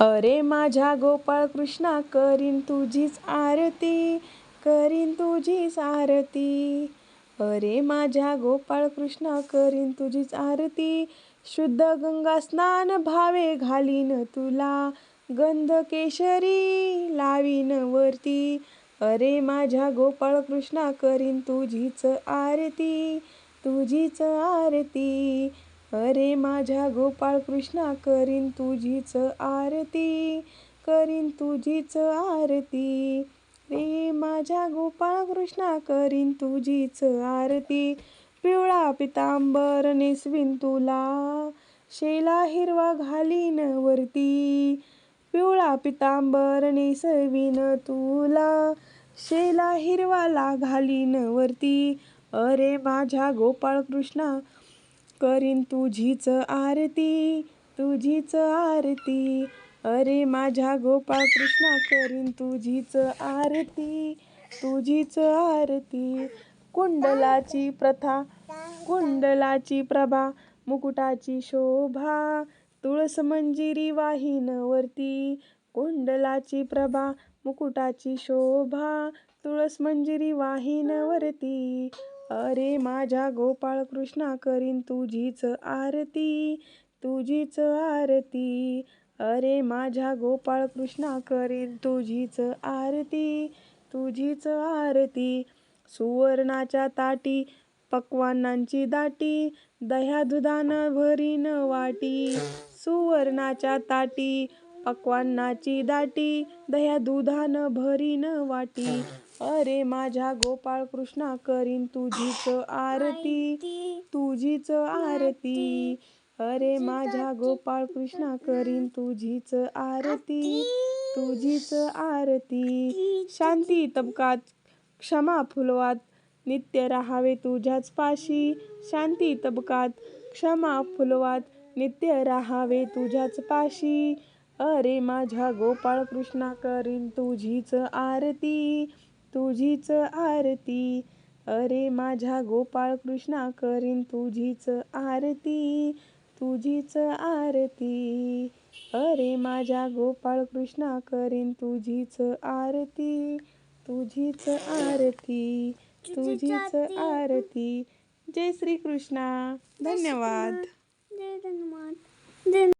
अरे माझ्या गोपाळ कृष्णा करीन तुझीच आरती करीन तुझीच आरती. अरे माझ्या गोपाळ कृष्णा करीन तुझीच आरती शुद्ध गंगा स्नान भावे घालीन तुला गंध केशरी लावीन वरती. अरे माझ्या गोपाळ कृष्णा करीन तुझीच आरती तुझीच आरती. अरे माझ्या गोपाळ कृष्णा करीन तुझीच आरती करीन तुझीच आरती. रे माझ्या गोपाळ कृष्णा करीन तुझीच आरती. पिवळा पितांबर नेसवीन तुला शेला हिरवा घालीन वरती. पिवळा पितांबर नेसवीन तुला शेला हिरवाला घालीन वरती. अरे माझ्या गोपाळ कृष्णा करीन तुझीच आरती तुझीच आरती. अरे माझ्या गोपाळ कृष्णा करीन तुझीच आरती तुझीच आरती. कुंडलाची प्रथा कुंडलाची प्रभा मुकुटाची शोभा. तुळस मंजिरी वाहिनवरती कुंडलाची प्रभा मुकुटाची शोभा. तुळस मंजिरी वाहिनवरती अरे माझ्या गोपाळ कृष्णा करीन तुझीच आरती तुझीच आरती. अरे माझ्या गोपाळ कृष्णा करीन तुझीच आरती तुझीच आरती. सुवर्णाच्या ताटी पक्वानांची दाटी दह्या दुधानं भरीन वाटी. सुवर्णाच्या ताटी पक्वानाची दाटी दह्या दुधान भरीन वाटी. अरे माझ्या गोपाळ कृष्णा करीन तुझीच आरती तुझीच आरती. अरे माझ्या गोपाळ कृष्णा करीन तुझीच आरती तुझीच आरती. शांती तबकात क्षमा फुलवात नित्य राहावे तुझ्याच पाशी. शांती तबकात क्षमा फुलवात नित्य राहावे तुझ्याच पाशी. अरे माझ्या गोपाळ कृष्णा करीन तुझीच आरती तुझीच आरती. अरे माझ्या गोपाळ कृष्णा करीन तुझीच आरती तुझीच आरती. अरे माझ्या गोपाळ कृष्णा करीन तुझीच आरती तुझीच आरती तुझीच आरती. जय श्री कृष्णा धन्यवाद. जय धन्यवाद जय